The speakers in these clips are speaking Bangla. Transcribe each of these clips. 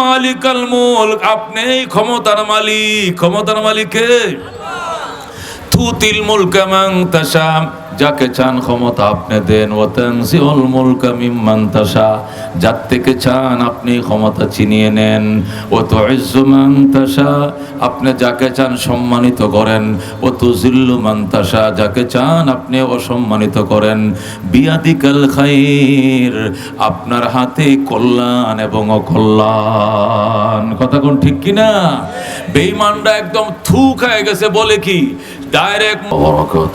মালিকাল মুলক আপনি ক্ষমতার মালিক। ক্ষমতার মালিকে তুতিল মুলকা তাশা। যাকে চান ক্ষমতা আপনি দেন। ও তানসিউল মুলকা মিম্মান তাশা। যার থেকে চান আপনি ক্ষমতা ছিনিয়ে নেন। ও তুইজ্জু মান তাশা। আপনি যাকে চান সম্মানিত করেন। ও তুজিল্লু মান যাকে চান আপনি অসম্মানিত করেন। বিয়াদিকাল খাইর। আপনার হাতে কল্যাণ এবং অকল্যাণ। কথা কোন ঠিক কি না বেঈমানরা একদম থু খায় গেছে বলে কি? ডাইরেক্ট বরকত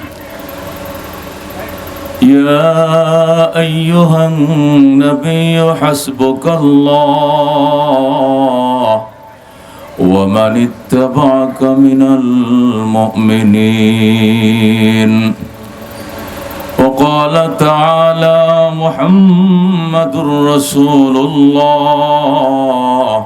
يا أيها النبي حسبك الله ومن اتبعك من المؤمنين. وقال تعالى محمد رسول الله.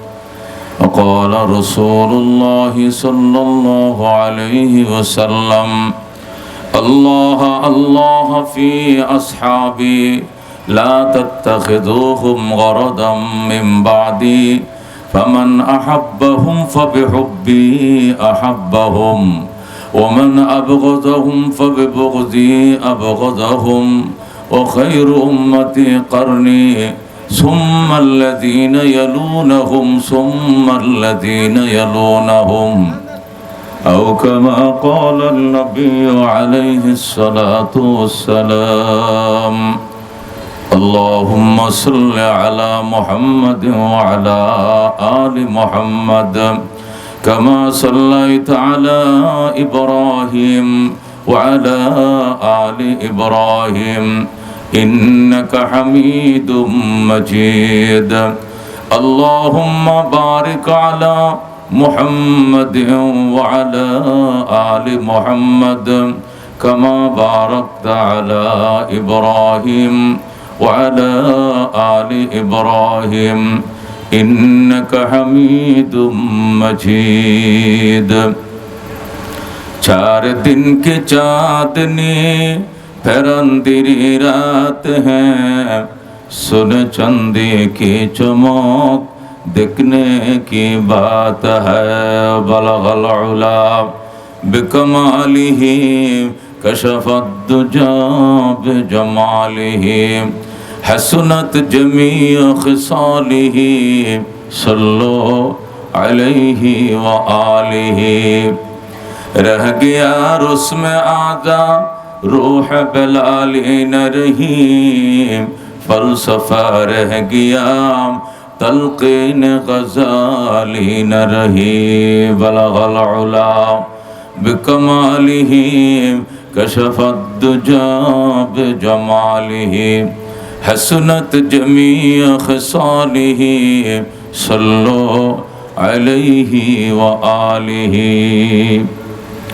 وقال رسول الله صلى الله عليه وسلم الله الله في أصحابي لا تتخذوهم غرضا من بعدي فمن أحبهم فبحبي أحبهم ومن أبغضهم فببغضي أبغضهم وخير أمتي قرني ثم الذين يلونهم ثم الذين يلونهم أو كما قال النبي عليه الصلاة والسلام اللهم صل على محمد وعلى آل محمد كما صليت على إبراهيم وعلى آل إبراهيم إنك حميد مجيد اللهم بارك على محمد وعلى آل محمد كما باركت على إبراهيم وعلى آل إبراهيم إنك حميد مجيد چار دن کے چاند نے پھر اندری رات ہے۔ سن چندی کی چموک دکھنے کی بات ہے۔ بلغ العلا بکمالی ہی، کشف الدجا ہی۔ حسنت جمیع خصالی ہی، صلو علیہ وآلہ۔ رہ گیا رسم آدھا रूह बलाली न रही फलसफा रह गया तलकिन गजाली न रही बलगला बिकमाली कशफदुजाब जमाली हसनत जमी खसाली सल्लो अलैहि व आलिहि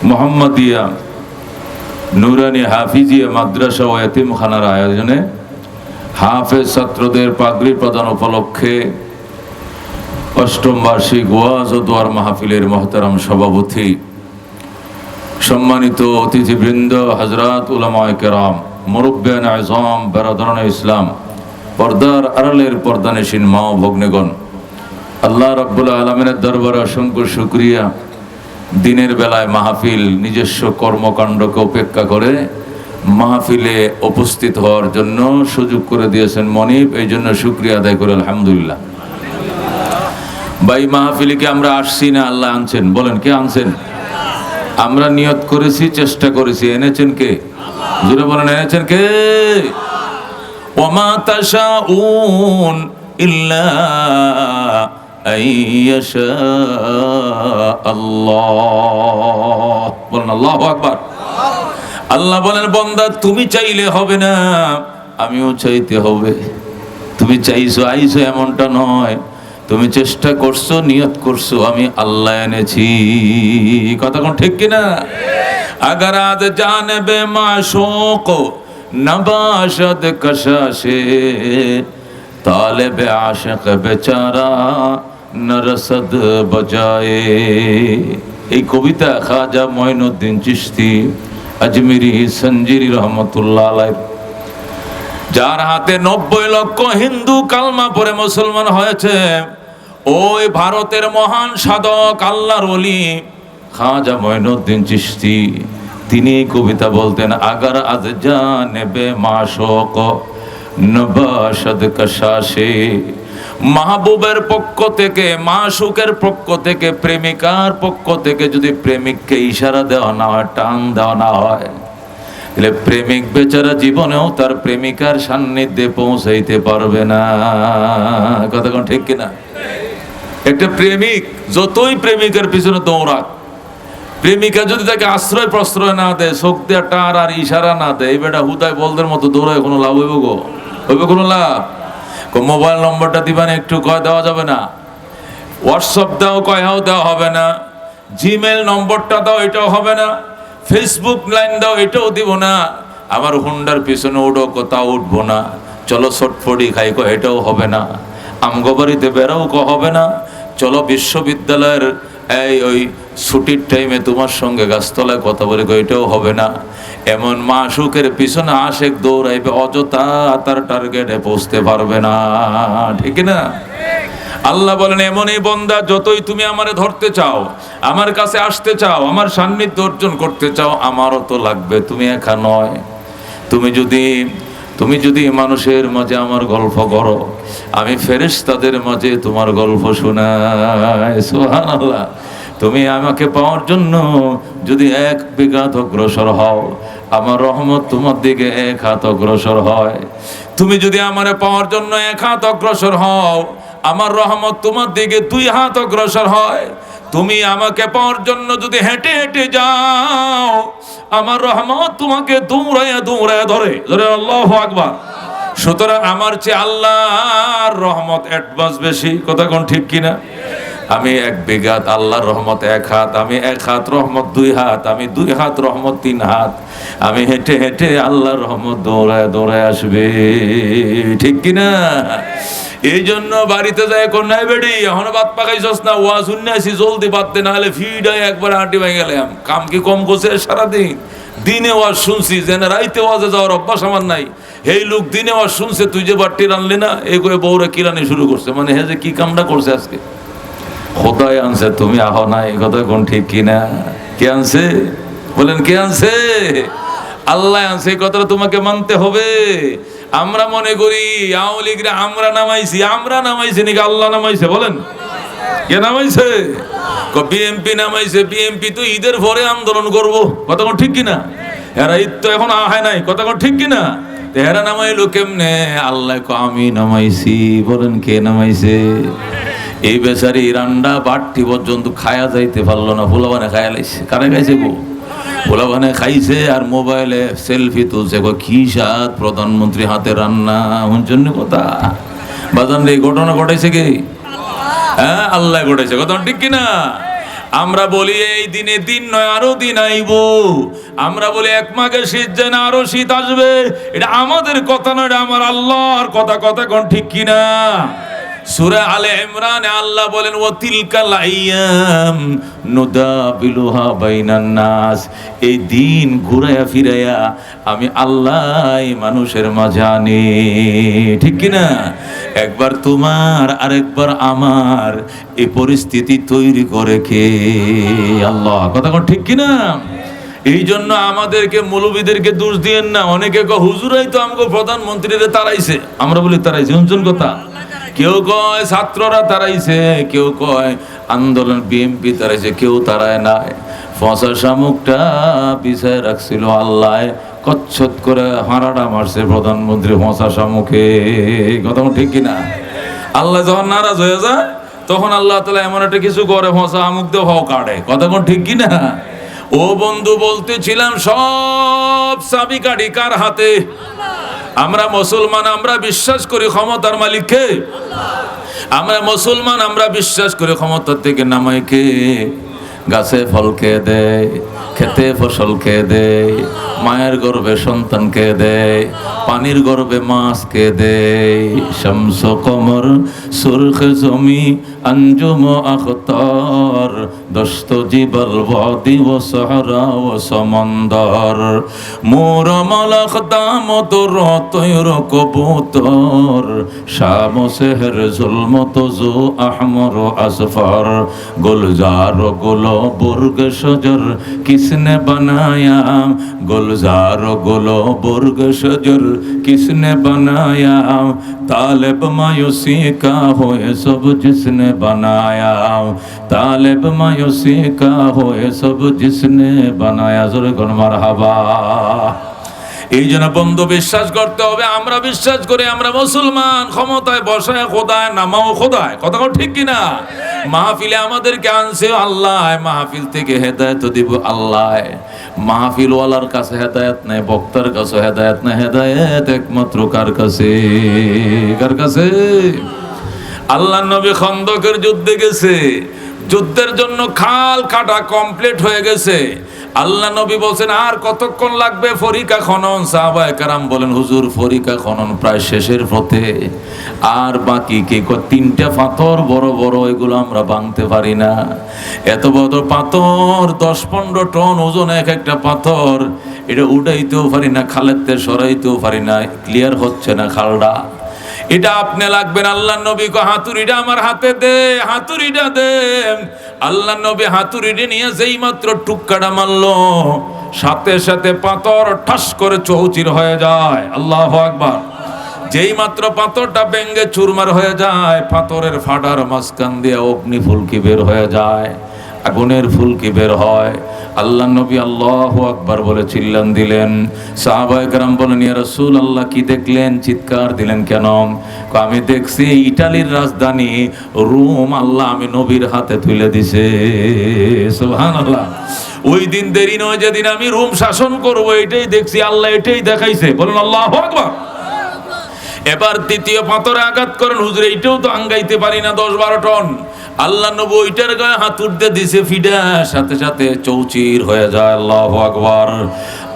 मोहम्मदिया নুরানি হাফিজিয়া মাদ্রাসা ও এতিমখানার আয়োজনে হাফেজ ছাত্রদের পাগড়ি প্রদান উপলক্ষে অষ্টম বার্ষিক ওয়াজ ও দোয়ার মাহফিলের মহতারাম সভাপতি, সম্মানিত অতিথিবৃন্দ হজরত উলামায় কেরাম মুরব্বান আজম বেরাদরণ ইসলাম, পর্দার আড়ালের পর্দানেশীন মা ভগ্নেগণ, আল্লাহ রব্বুল আলমিনের দরবারে অসংখ্য শুক্রিয়া। দিনের বেলায় মাহফিল নিজস্ব কর্মকাণ্ডকে উপেক্ষা করে মাহফিলে উপস্থিত হওয়ার জন্য সুযোগ করে দিয়েছেন মনিব, এই জন্য শুক্রিয়া আদায় করে, আলহামদুলিল্লাহ। ভাই মাহফিলিকে আমরা আসছি না আল্লাহ আনছেন? বলেন, কে আনছেন? আমরা নিয়ত করেছি, চেষ্টা করেছি। এনেছেন কে? জুড়ে বলেন, এনেছেন কে? ওমা তাশাউন ইল্লা আল্লাহ। বলেন, আল্লাহু আকবার। আল্লাহ বলেন, বন্দা, তুমি চাইলে হবে না, আমিও চাইতে হবে। তুমি চাইছো, আইছো, এমনটা নয়। তুমি চেষ্টা করছ, নিয়ত করছ, আমি আল্লাহ এনেছি। কথা কোন ঠিক কিনা? আগার আদ জানবে মা মাশোক নবাশদ কশাশে তালেবে আশক বেচারা নরসদ বজায়ে। এই কবিতা খাজা মঈনুদ্দিন চিশতি, আজমিরি সঞ্জিরি রহমতুল্লাহ আলাই যার হাতে নব্বই লক্ষ হিন্দু কালমা পরে মুসলমান হয়েছে, ওই ভারতের মহান সাধক আল্লাহর অলি খাজা মঈনুদ্দিন চিশতি। তিনি কবিতা বলতেন, আগার আজ জানেবে মাশোক, নবাসদ কশাশে মাহবুবের পক্ষ থেকে, মাসুকের পক্ষ থেকে, প্রেমিকার পক্ষ থেকে যদি প্রেমিককে ইশারা দেওয়া না হয়, টান দেওয়া না হয়, তাহলে প্রেমিক বেচারা জীবনেও তার প্রেমিকার সান্নিধ্যে পৌঁছাইতে পারবে না। কথা কোন ঠিক কিনা? একটা প্রেমিক, যতই প্রেমিকের পিছনে দৌড়াক, প্রেমিকা যদি তাকে আশ্রয় প্রশ্রয় না দেয় চোখ দিয়ে টার আর ইশারা না দেয়, এই বেটা হুদায় বলদের মতো দৌড়ায় কোনো লাভ হইব গো? হইবে কোনো লাভ? মোবাইল নম্বরটা দিবানে একটু কয় দেওয়া যাবে না? হোয়াটসঅ্যাপ দাও কয়াও দেওয়া হবে না। জিমেল নম্বরটা দাও, এটাও হবে না। ফেসবুক লাইন দাও, এটাও দিব না। আমার হুন্ডার পিছনে উঠো, কোথাও উঠবো না। চলো ছটফটি খাই কো এটাও হবে না। আমগো বাড়িতে বেরাও ক হবে না। চলো বিশ্ববিদ্যালয়ের এই ওই ছুটির টাইমে তোমার সঙ্গে গাছতলায় কথা বলে এটাও হবে না। এমন মাসুকের পিছনে আশেক দৌড়াইবে, অযথা তার টার্গেটে পৌঁছতে পারবে না। ঠিক না আল্লাহ বলেন, এমনই বন্দা, যতই তুমি আমারে ধরতে চাও, আমার কাছে আসতে চাও, আমার সান্নিধ্য অর্জন করতে চাও, আমারও তো লাগবে, তুমি একা নয়। তুমি যদি তুমি যদি মানুষের মাঝে আমার গল্প করো, আমি ফেরেশ তাদের মাঝে তোমার গল্প শোনাই। সোহান আল্লাহ তুমি আমাকে পাওয়ার জন্য যদি এক বিঘাত অগ্রসর হও আমার রহমত তোমার দিকে এক হাত অগ্রসর হয়। তুমি যদি আমারে পাওয়ার জন্য এক হাত অগ্রসর হও, আমার রহমত তোমার দিকে দুই হাত অগ্রসর হয়। তুমি আমাকে পাওয়ার জন্য যদি হেঁটে হেঁটে যাও, আমার রহমত তোমাকে দৌড়াইয়া দৌড়াইয়া ধরে। ধরে আল্লাহ আকবার। সুতরাং আমার চেয়ে আল্লাহর রহমত অ্যাডভান্স বেশি। কথা কোন ঠিক কিনা? আমি এক বিঘাত আল্লাহর রহমত এক হাত, আমি এক হাত, রহমত দুই হাত, আমি দুই হাত, রহমত তিন হাত। আমি হেঁটে হেঁটে আল্লাহর রহমত দৌড়ায় দৌড়ায় আসবে। ঠিক কিনা? এই জন্য বাড়িতে যায় কন্যায় বেড়ি, এখন বাদ পাকাইছস না ওয়া শুনে আসি, জলদি বাদতে না হলে ফিডাই একবার হাঁটি ভাই গেলাম। কাম কি কম করছে সারাদিন? দিনে ওয়াজ শুনছি যে রাইতে ওয়াজে যাওয়ার অভ্যাস আমার নাই। এই লোক দিনে ওয়াজ শুনছে, তুই যে বাট্টি রানলি না, এই করে বউরা কিরানি শুরু করছে? মানে হে যে কি কামটা করছে আজকে? খোদাই আনছে তুমি আহ না, এই কথা কোন ঠিক কিনা কে আনছে? বলেন, কে আনছে? আল্লাহ আনছে, এই কথাটা তোমাকে মানতে হবে। আমরা মনে করি, আওয়ামী আমরা নামাইছি আমরা নামাইছি নাকি আল্লাহ নামাইছে, বলেন। কে নামাইছে? বিএমপি নামাইছে বিএমপি তো ঈদের পরে আন্দোলন করব, কথা কোন ঠিক কিনা এরা ঈদ তো এখন আহায় নাই, কথা কোন ঠিক কিনা এরা নামাইলো কেমনে? আল্লাহ আমি নামাইছি, বলেন, কে নামাইছে? এই বেচারি রান্ডা বাট্টি পর্যন্ত খায়া যাইতে পারল না ফুলাবানে খায়া লাইছে। কারে খাইছে গো? ফুলাবানে খাইছে আর মোবাইলে সেলফি তুলছে। কি সাত প্রধানমন্ত্রী হাতে রান্না জন্য কথা? বাজান এই ঘটনা ঘটাইছে কি? হ্যাঁ আল্লাহ ঘটেছে। কথা ঠিক কিনা? আমরা বলি, এই দিনে দিন নয়, আরও দিন আইব। আমরা বলি, এক মাঘে শীত যেন আরও শীত আসবে। এটা আমাদের কথা নয়, এটা আমার আল্লাহর কথা। কথা কোন ঠিক কিনা? সূরা আলে ইমরানে আল্লাহ বলেন, ও তিলকাল আইয়াম নুদাবিলুহা বাইনান নাস, এই দিন ঘুরায়া ফিরায়া আমি আল্লাহ মানুষের মাঝে আনি। ঠিক কি না? একবার তোমার আর একবার আমার এই পরিস্থিতি তৈরি করে কে? আল্লাহ, কথা কোন ঠিক কি না? এই জন্য আমাদেরকে মৌলবীদেরকে দোষ দিয়েন না। অনেকে হুজুরাই তো আমাকে প্রধানমন্ত্রীরা তারাইছে আমরা বলি তারাইছে শুনছেন কথা। কেউ কয় ছাত্ররা তারাইছে, কেউ কয় আন্দোলন বিএমপি তারাইছে, কেউ তারায় নাই। ফসা শামুকটা বিষয় রাখছিল আল্লাহ। কচ্ছত করে হারাটা মারছে প্রধানমন্ত্রী ফসা শামুকে। কথা ঠিক কিনা? আল্লাহ যখন নারাজ হয়ে যায়, তখন আল্লাহ তালা এমন একটা কিছু করে, ফসা আমুক দিয়ে হও কাটে। কথা কোন ঠিক কিনা? ও বন্ধু, বলতেছিলাম, সব চাবি কাঠি কার হাতে? আমরা মুসলমান, আমরা বিশ্বাস করি ক্ষমতার মালিককে। আমরা মুসলমান, আমরা বিশ্বাস করি ক্ষমতার থেকে নামাইকে। গাছে ফল খেয়ে দেয়, খেতে ফসল খেয়ে দেয়, মায়ের গর্ভে সন্তানকে দেয়, পানির গর্ভে মাছকে দেয়। শামস, কমর, সুরখ, জমি, আঞ্জুম, আখতার, দস্ত, জীবল, বাদি, ও সহরা, ও সমন্দর। মোর, মালাখ দামত রতয়র কবুতর। শ্যাম সেহর জুলমত জো আহমর আসফর গুলজার গুল বুর্গ সজর কিসনে বনায়া গুলজার গুল বুর্গ সজর কিসনে বনায়া তালেব মায়ুসি কা হোয়ে সব জিসনে বনায়া তালেব মায়ুসি কা হোয়ে সব জিসনে বনায়া। জোরে গণ মারহাবা। এই জন্য বন্ধু বিশ্বাস করতে হবে, আমরা বিশ্বাস করি আমরা মুসলমান। ক্ষমতায় বসায় খোদায়, নামাও খোদায়। কথা ঠিক কিনা? মাহফিলে আমাদেরকে আনছে, আল্লাহ, মাহফিল থেকে হেদায়ত দিব, আল্লাহ। মাহফিল ওয়ালার কাছে হেদায়ত নাই, বক্তার কাছে হেদায়ত নাই, হেদায়ত একমাত্র কার কাছে? কার কাছে? আল্লাহ নবী খন্দকের যুদ্ধে গেছে। যুদ্ধের জন্য খাল কাটা কমপ্লিট হয়ে গেছে। আল্লাহ নবী বলছেন, আর কতক্ষণ লাগবে ফরিকা খনন? সাহাবায়ে কারাম বলেন, হুজুর, ফরিকা খনন প্রায় শেষের পথে। আর বাকি কে তিনটা পাথর বড় বড়, এগুলো আমরা ভাঙতে পারি না। এত বড় পাথর, দশ পনেরো টন ওজন এক একটা পাথর, এটা উঠাইতেও পারি না খালেতে সরাইতেও পারি না ক্লিয়ার হচ্ছে না খালটা। এটা আপনি লাগবেন আল্লাহ নবী কো হাতুড়িটা আমার হাতে দে, হাতুড়িটা দে। আল্লাহ নবী হাতুড়িটা নিয়ে যেই মাত্র টুক্কাটা মারলো, সাথে সাথে পাথর ঠাস করে চৌচির হয়ে যায়। আল্লাহ আকবার। যেই মাত্র পাথরটা ব্যঙ্গে চুরমার হয়ে যায়, পাথরের ফাটার মাঝখান দিয়ে অগ্নি ফুলকি বের হয়ে যায়। আগুনের ফুলকি বের হয়। আল্লাহ নবী আল্লাহ আকবার বলে চিল্লান দিলেন। সাহাবায় গ্রাম বলে নিয়ে রসুল আল্লাহ কি দেখলেন? চিৎকার দিলেন কেন? আমি দেখছি ইটালির রাজধানী, রুম, আল্লাহ আমি নবীর হাতে তুলে দিছে। আল্লাহ ওই দিন দেরি নয়, যেদিন আমি রুম শাসন করব এটাই দেখছি, আল্লাহ এটাই দেখাইছে। বলুন, আল্লাহ আকবার। এবার দ্বিতীয় পাথরে আঘাত করেন। হুজুর, এইটাও তো আঙ্গাইতে পারি না দশ বারো টন। আল্লাহ নবী ওইটার গায়ে হাত উঠতে দিছে, ফিডা, সাথে সাথে চৌচির হয়ে যায় আল্লাহ আকবার।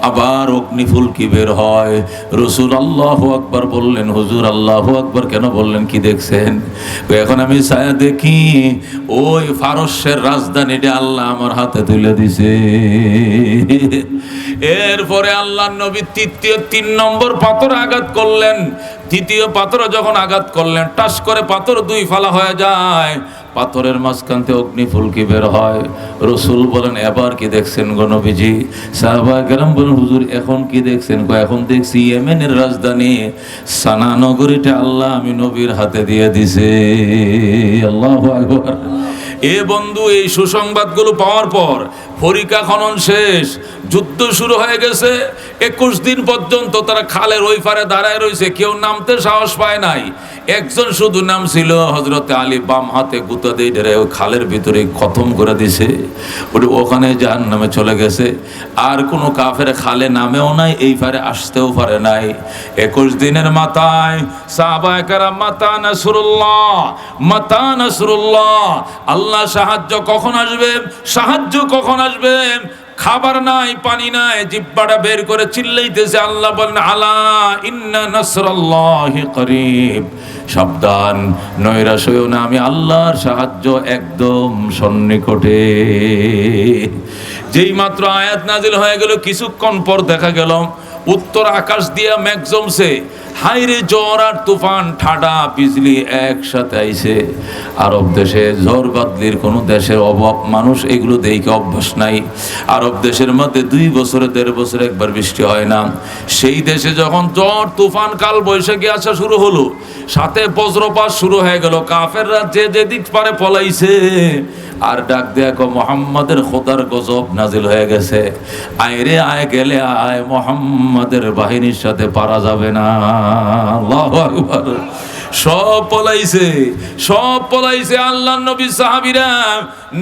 আবার অগ্নি ফুলকি বের হয়। রসুল আল্লাহ আকবার বললেন, হুজুর, আল্লাহ আকবার কেন বললেন, কি দেখছেন? এখন আমি ছায়া দেখি, ওই ফারস্যের রাজধানীটা আল্লাহ আমার হাতে তুলে দিছে। এরপরে আল্লাহ নবী তৃতীয় তিন নম্বর পাথর আঘাত করলেন। তৃতীয় পাথর যখন আঘাত করলেন, টাস করে পাথর দুই ফালা হয়ে যায়। পাথরের মাঝখান থেকে অগ্নি ফুলকি বের হয়। রসুল বলেন, এবার কি দেখছেন গণবিজি সাহবা কেরাম বলেন, হুজুর, এখন কি দেখছেন এখন দেখছি ইয়েমেনের রাজধানী। সানা নগরীটা আল্লাহ আমি নবীর হাতে দিয়ে দিছে। আল্লাহ এ বন্ধু, এই সুসংবাদগুলো পাওয়ার পর ফরিকা খনন শেষ, যুদ্ধ শুরু হয়ে গেছে। একুশ দিন পর্যন্ত তারা খালের ওই পারে দাঁড়ায় রয়েছে, কেউ নামতে সাহস পায় নাই। একজন শুধু নাম ছিল হজরতে আলী বাম হাতে গুতা দিয়ে ডেরে ওই খালের ভিতরে খতম করে দিছে। ওখানে যার নামে চলে গেছে। আর কোনো কাফের খালে নামেও নাই, এই পারে আসতেও পারে নাই। একুশ দিনের মাথায় সাহাবায়ে কারাম, মাতা নাসরুল্লাহ মাতা নাসরুল্লাহ, আল্লাহ সাহায্য কখন আসবে? সাহায্য কখন আসবে খাবার নাই, পানি নাই, জিব্বাটা বের করে চিল্লাইতেছে, আল্লাহ বলেন, আলা ইন্না নাসরাল্লাহি করিব। সাবধান নৈরাশ হইও না, আমি আল্লাহর সাহায্য একদম সন্নিকটে। যেই মাত্র আয়াত নাজিল হয়ে গেল, কিছুক্ষণ পর দেখা গেল, উত্তর আকাশ দিয়া মেঘ জমছে। হাইরে জ্বর আর তুফান ঠাডা বিজলি একসাথে আইছে। আরব দেশে ঝড় বাদলির কোনো দেশের অভাব মানুষ এগুলো দেখে অভ্যাস নাই। আরব দেশের মধ্যে দুই বছরে, দেড় বছরে একবার বৃষ্টি হয় না। সেই দেশে যখন জ্বর, তুফান কাল বৈশাখী আসা শুরু হলো, সাথে বজ্রপাত শুরু হয়ে গেল। কাফেররা যে যেদিক পারে পলাইছে। আর ডাক দেয়া কো মোহাম্মদের খোদার গজব নাজিল হয়ে গেছে। আয় রে, আয় গেলে আয়, মোহাম্মদের বাহিনীর সাথে পারা যাবে না। সব পলাইছে সব পলাইছে আল্লাহ নবী, সাহাবিরা।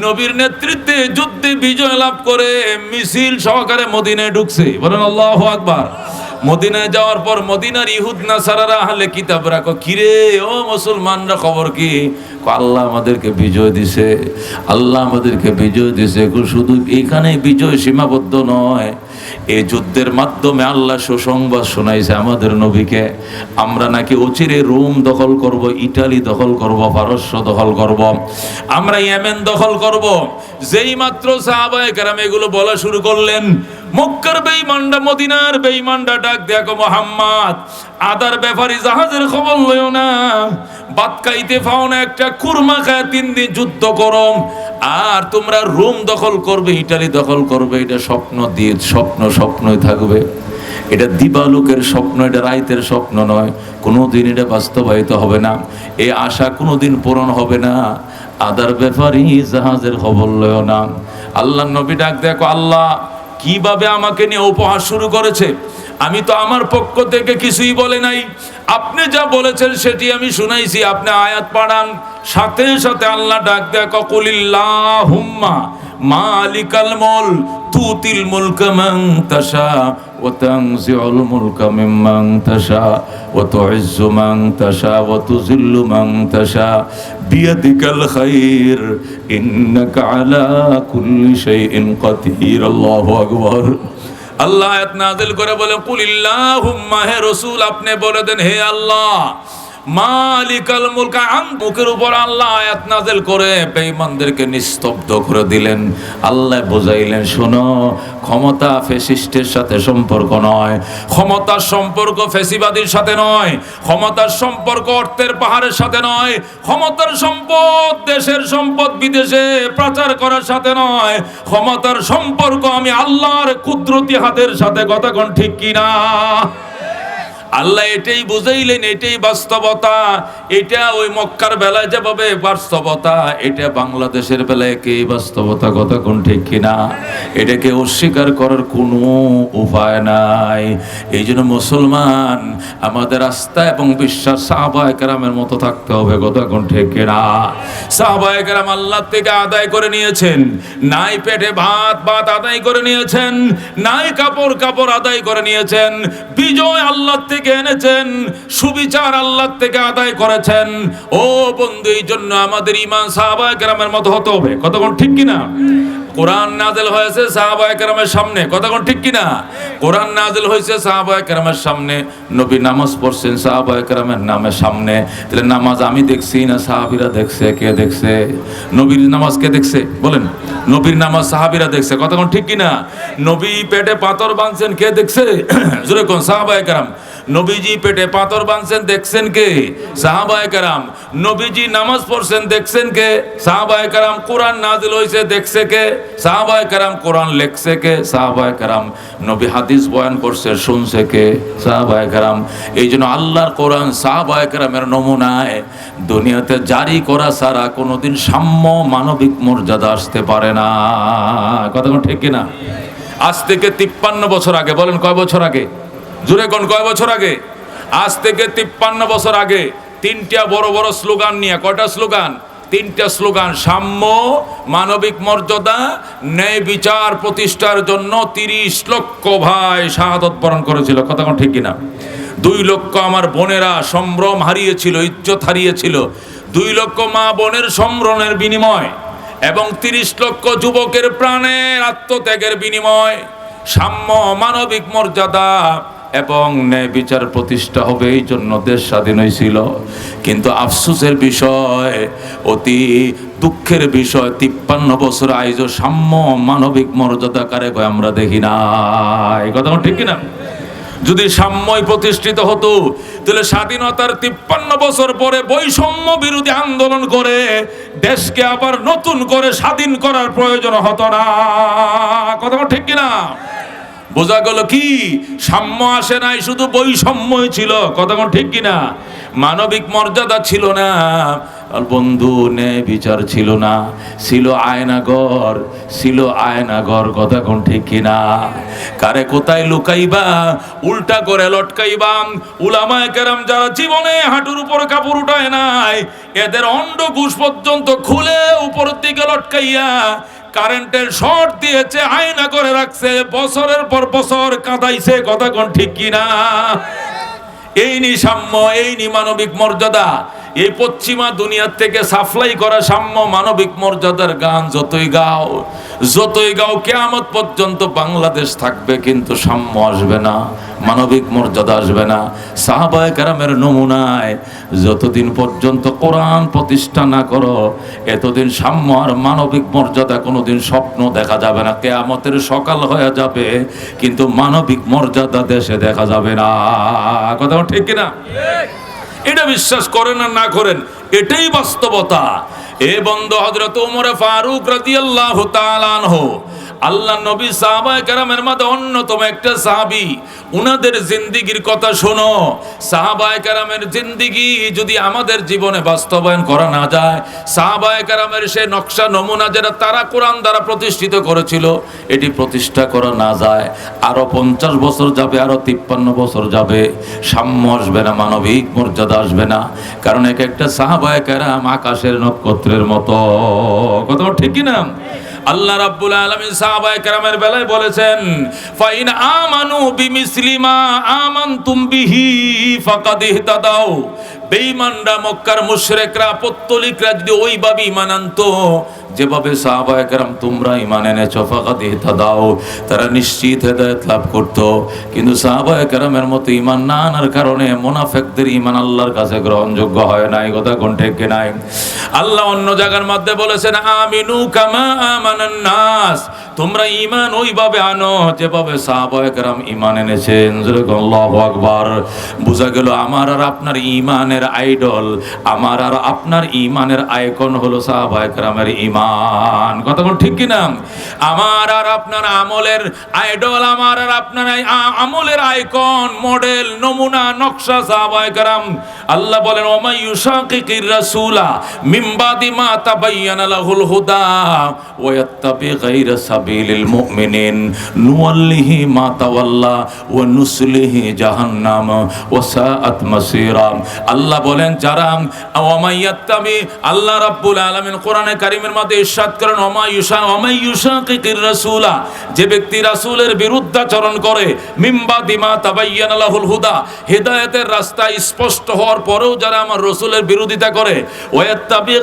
নবীর নেতৃত্বে যুদ্ধে বিজয় লাভ করে মিছিল সহকারে মদিনায় ঢুকছে। বলেন আল্লাহ আকবার। মদিনায় যাওয়ার পর মদিনার ইহুদ না সারারা হালে কিতাব রাখো, কিরে, ও মুসলমানরা খবর কি কো? আল্লাহ আমাদেরকে বিজয় দিছে, আল্লাহ আমাদেরকে বিজয় দিছে শুধু এখানে বিজয় সীমাবদ্ধ নয়। এই যুদ্ধের মাধ্যমে আল্লাহ সুসংবাদ শোনাইছে আমাদের নবীকে, আমরা নাকি অচিরে রোম দখল করব, ইটালি দখল করব, পারস্য দখল করব, আমরা ইয়েমেন দখল করব। যেই মাত্র সাহাবায়ে কেরাম এগুলো বলা শুরু করলেন, মক্কার বেঈমানটা মদিনার বেঈমানটা ডাক দেখো মোহাম্মদ, আদার ব্যাপারে জাহাজের খবর লইও না বাত খাইতে পাও না একটা কুরমা খায়, তিন দিন যুদ্ধ করো আর তোমরা রোম দখল করবে, ইটালি দখল করবে, এটা স্বপ্ন দিয়ে, স্বপ্ন স্বপ্নই থাকবে। এটা দিবালোকের স্বপ্ন, এটা রাইতের স্বপ্ন নয়। কোনো দিন এটা বাস্তবায়িত হবে না। এই আশা কোনো দিন পূরণ হবে না। আদার ব্যাপারই জাহাজের খবর লয় না। আল্লাহ নবী ডাক দেখো আল্লাহ, কীভাবে আমাকে নিয়ে উপহাস শুরু করেছে? আমি তো আমার পক্ষ থেকে কিছুই বলে নাই। আপনি যা বলেছেন সেটি আমি শুনাইছি। আপনি আয়াত পাঠান সাথে সাথে আল্লাহ ডাক দেয় ককুলিল্লাহ মালিকাল মল তুতিল মুলক মান তাশা, ওয়া তানজিউল মুলক মিম্মান তাশা, ওয়া তুইজ্জু মান তাশা, ওয়া তুযিল্লু মান তাশা, বিয়াদিকাল খাইর, ইন্নাকা আলা কুল্লি শাইইন কাদির আল্লাহু আকবার। আল্লাহ নাযিল করে বলে কুলিল্লাহুম্মা হে রসুল আপনি বলে দেন হে আল্লাহ মালিকাল মুলকা মুখের উপর আল্লাহ আয়াত নাযিল করে বেঈমানদেরকে নিস্তব্ধ করে দিলেন। আল্লাহ বুঝাইলেন, শোনো, ক্ষমতা ফেসিস্টের সাথে সম্পর্ক নয়, ক্ষমতার সম্পর্ক ফেসিবাদীর সাথে নয়, ক্ষমতার সম্পর্ক অর্থের পাহাড়ের সাথে নয়, ক্ষমতার সম্পদ দেশের সম্পদ বিদেশে প্রচার করার সাথে নয়, ক্ষমতার সম্পর্ক আমি আল্লাহর কুদরতি হাতের সাথে। কথা ঠিক কিনা? আল্লাহ এটাই বুঝাইলেন, এটাই বাস্তবতা। এটা ওই মক্কার বেলায় যেভাবে বাস্তবতা, এটা বাংলাদেশের বেলায় কে বাস্তবতা কথা কোন ঠিক কিনা? এটাকে অস্বীকার করার কোনো উপায় নাই। এই জন্য মুসলমান, আমাদের আস্থা এবং বিশ্বাস সাহবায় কেরামের মতো থাকতে হবে কথা কোন ঠিক কিনা? সাহবায় কেরাম আল্লাহ থেকে আদায় করে নিয়েছেন। নাই পেটে ভাত ভাত আদায় করে নিয়েছেন। নাই কাপড় কাপড় আদায় করে নিয়েছেন। বিজয় আল্লাহ থেকে এনেছেন, সুবিচার আল্লাহ থেকে আদায় করেছেন। ও বন্ধু এই জন্য আমাদের ইমান সাহাবায় কেরামের মতো হতে হবে। কতক্ষণ ঠিক কিনা? কোরআন নাজেল হয়েছে সামনে। ঠিক কিনা? কোরআন নাজেল হয়েছে সামনে। নবী নামাজ পড়ছেন নামের সামনে। তাহলে নামাজ আমি দেখছি না সাহাবীরা দেখছে? কে দেখছে? নবীর নামাজ কে দেখছে? বলেন। নবীর নামাজ সাহাবীরা দেখছে। কতক্ষণ ঠিক কিনা? নবী পেটে পাথর বাঁধছেন, কে দেখছে? কেরাম? নবীজি পেটে পাথর বাঁধছেন, দেখছেন কে? সাহাবায়ে কেরাম। নবীজি নামাজ পড়ছেন, দেখছেন কে? সাহাবায়ে কেরাম কোরআন নাজিল হয়েছে দেখছে কে? সাহাবায়ে কেরাম কোরআন লেখছে কে? সাহাবায়ে কেরাম নবী হাদিস বয়ান করছে, শুনছে কে? সাহাবায়ে কেরাম। এই জন্য আল্লাহর কোরআন সাহাবায়ে কেরামের নমুনায় দুনিয়াতে জারি করা ছাড়া কোনোদিন সাম্য মানবিক মর্যাদা আসতে পারে না। কথা ঠিক কিনা? আজ থেকে তিপ্পান্ন বছর আগে, বলেন কয় বছর আগে? জুড়ে কোন কয় বছর আগে? আজ থেকে তিপ্পান্ন বছর আগে তিনটা বড় বড় স্লোগান নিয়ে, কয়টা স্লোগান? তিনটা স্লোগান, সাম্য, মানবিক মর্যাদা, ন্যায় বিচার প্রতিষ্ঠার জন্য তিরিশ লক্ষ ভাই শাহাদত বরণ করেছিল। কথা কোন ঠিক কিনা? দুই লক্ষ আমার বোনেরা সম্ভ্রম হারিয়েছিল, ইজ্জত হারিয়েছিল। দুই লক্ষ মা বোনের সম্ভ্রমের বিনিময় এবং তিরিশ লক্ষ যুবকের প্রাণের আত্মত্যাগের বিনিময়। সাম্য, মানবিক মর্যাদা এবং ন্যায় বিচার প্রতিষ্ঠা হবে, এই জন্য দেশ স্বাধীন হয়েছিল। কিন্তু আফসোসের বিষয়, অতি দুঃখের বিষয়, তিপ্পান্ন বছর আইজ সাম্য মানবিক মর্যাদা কারে কয় আমরা দেখি না এই কথা ঠিক কিনা? যদি সাম্যই প্রতিষ্ঠিত হতো, তাহলে স্বাধীনতার তিপ্পান্ন বছর পরে বৈষম্য বিরোধী আন্দোলন করে দেশকে আবার নতুন করে স্বাধীন করার প্রয়োজন হতো না। কথা ঠিক কিনা? বোঝা গেল কি? সাম্য আসে নাই, শুধু বৈষম্যই ছিল। কথা ঠিক কিনা? মানবিক মর্যাদা ছিল না বন্ধু নে বিচার ছিল না। ছিল আয়নাগর ছিল আয়নাগর, কথা কোন ঠিক কিনা? কারে কোথায় লুকাইবা? উল্টা করে লটকাইবা। উলামায়ে কেরাম যারা জীবনে হাঁটুর উপর কাপড় উঠায় নাই, এদের অন্ডকুশ পর্যন্ত খুলে উপরের দিকে লটকাইয়া কারেন্টের শর্ট দিয়েছে, আয়না করে রাখছে, বছরের পর বছর কাঁদাইছে, কথা কোন ঠিক কিনা? এই নি সাম্য এই নি মানবিক মর্যাদা এই পশ্চিমা দুনিয়ার থেকে সাপ্লাই করা সাম্য মানবিক মর্যাদার গান যতই গাও যতই গাও, কেয়ামত পর্যন্ত বাংলাদেশ থাকবে, কিন্তু সাম্য আসবে না, মানবিক মর্যাদা আসবে না। সাহাবায় কারামের নমুনায় যতদিন পর্যন্ত কোরআন প্রতিষ্ঠা না করো, এতদিন সাম্য আর মানবিক মর্যাদা কোনোদিন স্বপ্ন দেখা যাবে না, কেয়ামতের সকাল হয়ে যাবে, কিন্তু মানবিক মর্যাদা দেশে দেখা যাবে না। কথা ঠিক কিনা? এটা বিশ্বাস করেন আর না করেন, এটাই বাস্তবতা। এ বন্ধ হজরত উমরে ফারুক রাদিয়াল্লাহু তাআলা আনহু আল্লাহ নবী সাহাবায়ে কেরামের মধ্যে অন্যতম একটা সাহাবী। উনাদের জিন্দিগির কথা শোনো। সাহাবায়ে কেরামের জিন্দিগি যদি আমাদের জীবনে বাস্তবায়ন করা না যায়, সাহাবায়ে কেরামের সে নকশা নমুনা যেটা তারা কোরআন দ্বারা প্রতিষ্ঠিত করেছিল, এটি প্রতিষ্ঠা করা না যায়। আরও পঞ্চাশ বছর যাবে, আরও তিপ্পান্ন বছর যাবে। সাম্য আসবে না, মানবিক মর্যাদা আসবে না। কারণ এক একটা সাহাবায়ে কেরাম আকাশের নক্ষত্রের মতো। কথা ঠিক কি না আল্লাহ রাব্বুল আলামিন সাহাবায়ে কেরামের বেলায় বলেছেন, ফাইন আমানু বিমিসলিমা আমানতুম বিহি ফাকাদ ইহতাদাও বেঈমানরা মক্কার মুশরিকরা, পত্তলিকরা যদি ওইভাবে ঈমান আনতো যেভাবে সাহাবায়ে কেরাম তোমরা ঈমান এনেছো, ফাকাদ ইহতাদাও তারা নিশ্চিত হেদায়েত লাভ করত। কিন্তু সাহাবায়ে কেরামের মতো ঈমান না আনার কারণে মুনাফিকদের ঈমান আল্লাহর কাছে গ্রহণযোগ্য হয় না এই কথা কোন ঠিক নাই? আল্লাহ অন্য জায়গার মধ্যে বলেছেন, আমিনু কামা আমানান নাস তোমরা ইমান ওইভাবে আনো যেভাবে সাহাবায়ে কেরাম ঈমান এনেছেন। আল্লাহু আকবার। বোঝা গেল, আমার আর আপনার ইমানের আইডল, আমার আর আপনার ঈমানের আইকন হলো সাহাবায়ে কেরামের ঈমান কথা কোন ঠিক কি না আমার আর আপনার আমলের আইডল আমার আর আপনার আমলের আইকন মডেল নমুনা, নকশা সাহাবায়ে কেরাম আল্লাহ বলেন ওমাই ইউশাকিকির রাসূলা মিন বাদি মা তাবায়্যানা লাহুল হুদা ওয়া ইয়াত্তাবি গায়রা সাবিলিল মুমিনিন। নুওয়াল্লিহি মা তাওয়াল্লা ওয়া নুসলিহি জাহান্নাম ওয়া সাআত মাসীরা। আল্লাহ বলেন, যারা ওমাই ইয়াত্তাবি আল্লাহ রাব্বুল আলামিন কোরআনে কারীমের মধ্যে ইরশাদ করেন ওমাই ইউশাকিকির রাসূলা? যে ব্যক্তি রাসূলের বিরুদ্ধাচরণ করে মিন বাদি মা তাবায়্যানা লাহুল হুদা? হেদায়েতের রাস্তা স্পষ্ট হওয়ার পরেও যারা আমার রসুলের বিরোধিতা করে, ওয়াত্তাবি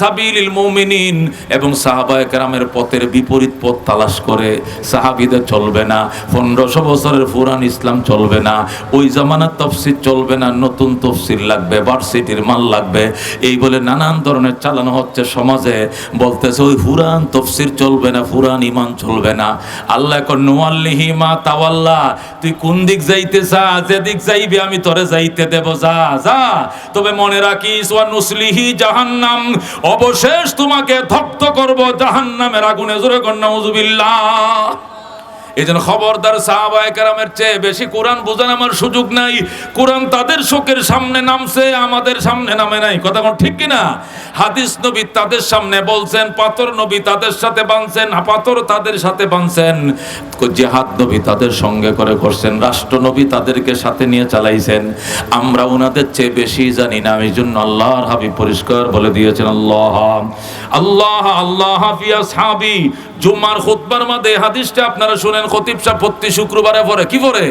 সাবিলিল মুমিনিন? এবং সাহাবায়ে কেরামের পথের বিপরীত পথ তালাশ করে, সাহাবীদের চলবে না, পনেরোশো বছরের পুরান ইসলাম চলবে না, ওই জামানার তফসির চলবে না, নতুন তফসির লাগবে, ভার্সিটির মাল লাগবে। এই বলে নানান ধরনের চালানো হচ্ছে সমাজে। বলতেছে, ওই ফুরান তফসির চলবে না, ফুরান ইমান চলবে না। আল্লাহ এখন নোয়াল্লিহি মা তাওয়াল্লা, তুই কোন দিক যাইতে চা যেদিক যাইবি আমি তোরে যাইতে দেব, যা যা। তবে মনে রাখিস, ওয়া নুসলিহি জাহান্নাম, অবশেষ তোমাকে ধপ্ত করব জাহান্নামের আগুনে। জোরে কন্যা উজুবিল্লাহ এই জন্য খবরদার সাহাবায়ে কেরামের চেয়ে বেশি কোরআন বোঝান আমার সুযোগ নাই। কোরআন তাদের শোকের সামনে নামছে, আমাদের সামনে নামে নাই। কথা কোন ঠিক কিনা? হাদিস নবী তাদের সামনে বলছেন, পাথর নবী তাদের সাথে বানছেন পাথর তাদের সাথে বানছেন জেহাদ নবী তাদের সঙ্গে করে করছেন, রাষ্ট্র নবী তাদেরকে সাথে নিয়ে চালাইছেন। আমরা ওনাদের চেয়ে বেশি জানি না এই জন্য আল্লাহর হাবিব পরিষ্কার বলে দিয়েছেন, আল্লাহ আল্লাহ আল্লাহ হাফিয়া সাহাবি জুম্মার খুতবার মাঝে হাদিসটা আপনারা শুনেন, খতিব সাহেব প্রতি শুক্রবারে পড়ে। কি পড়ে?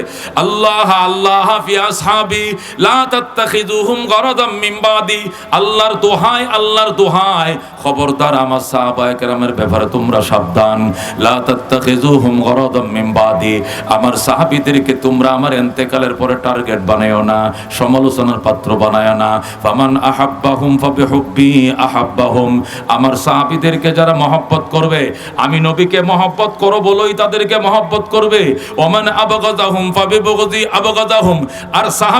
আল্লাহ আল্লাহ ফি আসহাবি, লা তাত্তাখিযুহুম গরাদাম মিন বাদি। আল্লাহর দোহাই আল্লাহর দোহাই খবরদার আমার সাহাবায়ে কেরামের ব্যাপারে তোমরা সাবধান। লা তাত্তাখিযুহুম গরাদাম মিন বাদি। আমার সাহাবীদেরকে তোমরা আমার ইন্তেকালের পরে টার্গেট বানায়ো না, সমালোচনার পাত্র বানায় না। ফামান আহাব্বাহুম ফাবিহুব্বি আহাব্বাহুম। আমার সাহাবীদেরকে যারা মহব্বত করবে, আমি নবীকে মহব্বত করো বলেই তাদেরকে মহব্বত করবে। ওমান আবগাদাহুম ফাবিবগদি আবগাদাহুম আর সাহাব